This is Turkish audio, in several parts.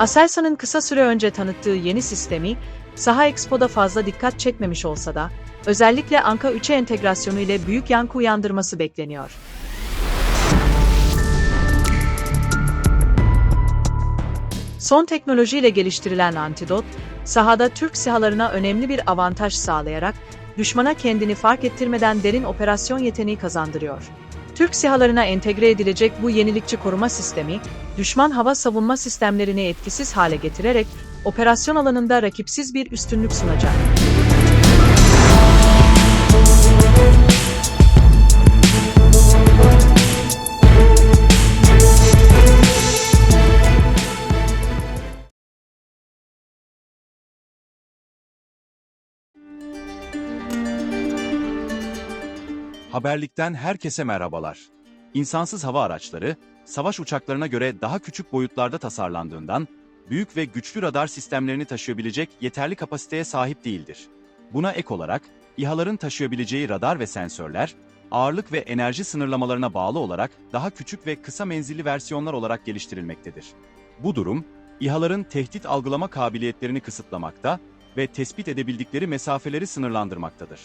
Aselsan'ın kısa süre önce tanıttığı yeni sistemi, Saha Expo'da fazla dikkat çekmemiş olsa da, özellikle Anka 3'e entegrasyonu ile büyük yankı uyandırması bekleniyor. Son teknolojiyle geliştirilen antidot, sahada Türk sihalarına önemli bir avantaj sağlayarak, düşmana kendini fark ettirmeden derin operasyon yeteneği kazandırıyor. Türk sihalarına entegre edilecek bu yenilikçi koruma sistemi, düşman hava savunma sistemlerini etkisiz hale getirerek, operasyon alanında rakipsiz bir üstünlük sunacak. Haberlikten herkese merhabalar. İnsansız hava araçları, savaş uçaklarına göre daha küçük boyutlarda tasarlandığından, büyük ve güçlü radar sistemlerini taşıyabilecek yeterli kapasiteye sahip değildir. Buna ek olarak, İHA'ların taşıyabileceği radar ve sensörler, ağırlık ve enerji sınırlamalarına bağlı olarak daha küçük ve kısa menzilli versiyonlar olarak geliştirilmektedir. Bu durum, İHA'ların tehdit algılama kabiliyetlerini kısıtlamakta ve tespit edebildikleri mesafeleri sınırlandırmaktadır.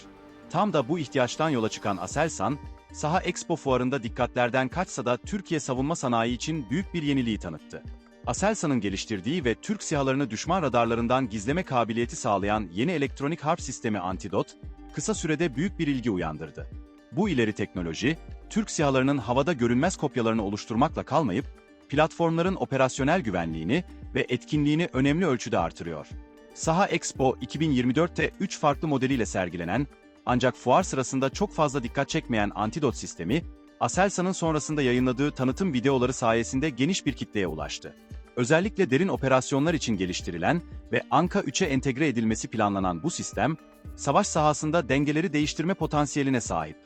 Tam da bu ihtiyaçtan yola çıkan Aselsan, Saha Expo fuarında dikkatlerden kaçsa da Türkiye savunma sanayi için büyük bir yeniliği tanıttı. Aselsan'ın geliştirdiği ve Türk sihalarını düşman radarlarından gizleme kabiliyeti sağlayan yeni elektronik harp sistemi Antidot, kısa sürede büyük bir ilgi uyandırdı. Bu ileri teknoloji, Türk sihalarının havada görünmez kopyalarını oluşturmakla kalmayıp, platformların operasyonel güvenliğini ve etkinliğini önemli ölçüde artırıyor. Saha Expo 2024'te 3 farklı modeliyle sergilenen ancak fuar sırasında çok fazla dikkat çekmeyen antidot sistemi, Aselsan'ın sonrasında yayınladığı tanıtım videoları sayesinde geniş bir kitleye ulaştı. Özellikle derin operasyonlar için geliştirilen ve Anka 3'e entegre edilmesi planlanan bu sistem, savaş sahasında dengeleri değiştirme potansiyeline sahip.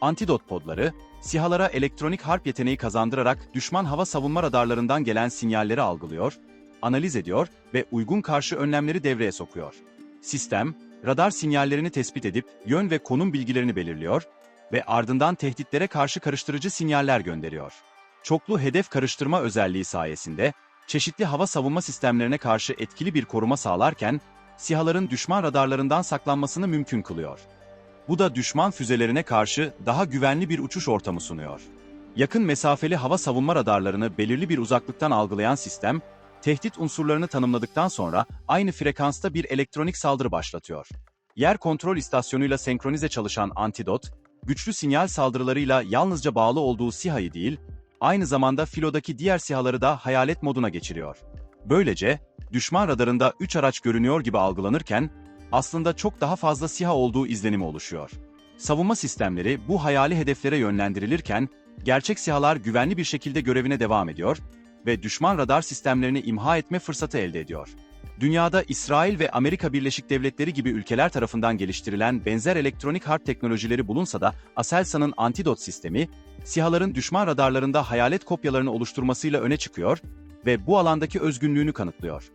Antidot podları, sihalara elektronik harp yeteneği kazandırarak düşman hava savunma radarlarından gelen sinyalleri algılıyor, analiz ediyor ve uygun karşı önlemleri devreye sokuyor. Sistem, radar sinyallerini tespit edip yön ve konum bilgilerini belirliyor ve ardından tehditlere karşı karıştırıcı sinyaller gönderiyor. Çoklu hedef karıştırma özelliği sayesinde çeşitli hava savunma sistemlerine karşı etkili bir koruma sağlarken sihaların düşman radarlarından saklanmasını mümkün kılıyor. Bu da düşman füzelerine karşı daha güvenli bir uçuş ortamı sunuyor. Yakın mesafeli hava savunma radarlarını belirli bir uzaklıktan algılayan sistem, tehdit unsurlarını tanımladıktan sonra aynı frekansta bir elektronik saldırı başlatıyor. Yer kontrol istasyonuyla senkronize çalışan Antidot, güçlü sinyal saldırılarıyla yalnızca bağlı olduğu SİHA'yı değil, aynı zamanda filodaki diğer SİHA'ları da hayalet moduna geçiriyor. Böylece, düşman radarında 3 araç görünüyor gibi algılanırken, aslında çok daha fazla SİHA olduğu izlenimi oluşuyor. Savunma sistemleri bu hayali hedeflere yönlendirilirken, gerçek SİHA'lar güvenli bir şekilde görevine devam ediyor ve düşman radar sistemlerini imha etme fırsatı elde ediyor. Dünyada İsrail ve Amerika Birleşik Devletleri gibi ülkeler tarafından geliştirilen benzer elektronik harp teknolojileri bulunsa da Aselsan'ın antidot sistemi, SİHA'ların düşman radarlarında hayalet kopyalarını oluşturmasıyla öne çıkıyor ve bu alandaki özgünlüğünü kanıtlıyor.